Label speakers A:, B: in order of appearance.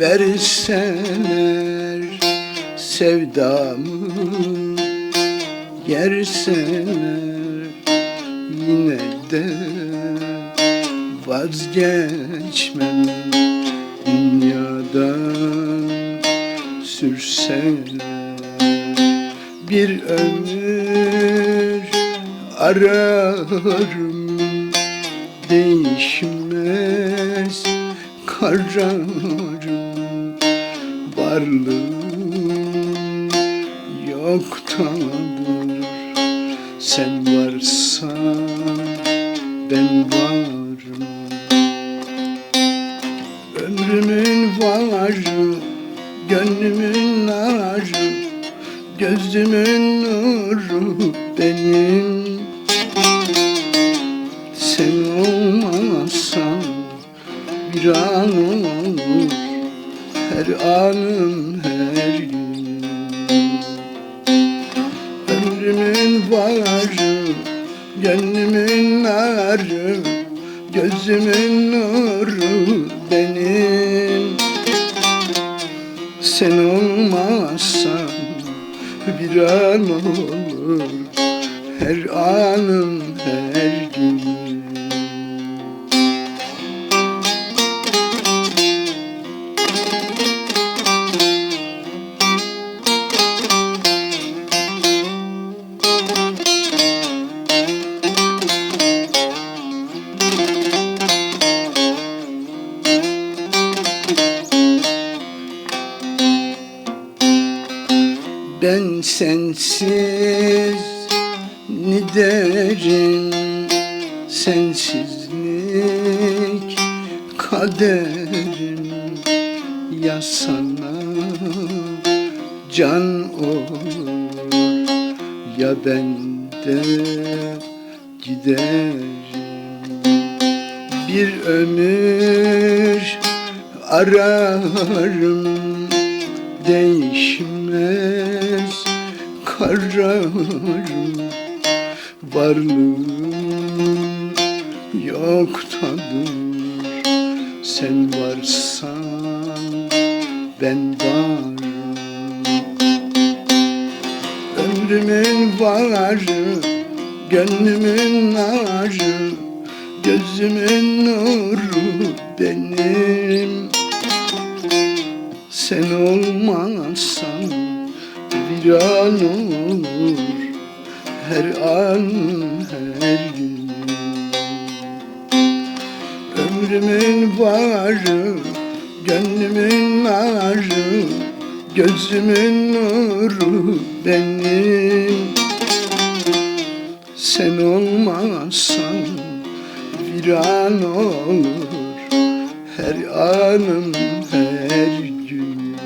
A: verseler sevdamı yerseler yine de vazgeçmem. Dünyadan sürseler bir ömür ararım. Değişmez kararım varlığım yoktandır sen varsan ben varım. Ömrümün varı gönlümün narı gözümün nuru benim. Sen olmazsan bir an anım her gün. Ömrümün varı gönlümün narı gözümün nuru benim. Sen olmazsan bir an olur her anım her gün Ben sensiz ne derim? Sensizlik kaderim. Ya sana can olur Ya ben de giderim. Bir ömür ararım değişmez kararım varlığım yoktadır sen varsan ben varım. Ömrümün varı gönlümün narı gözümün nuru benim. Sen olmazsan olur her an her gün Ömrümün varı gönlümün narı gözümün nuru benim sen olmazsan bir an olur her anım her gün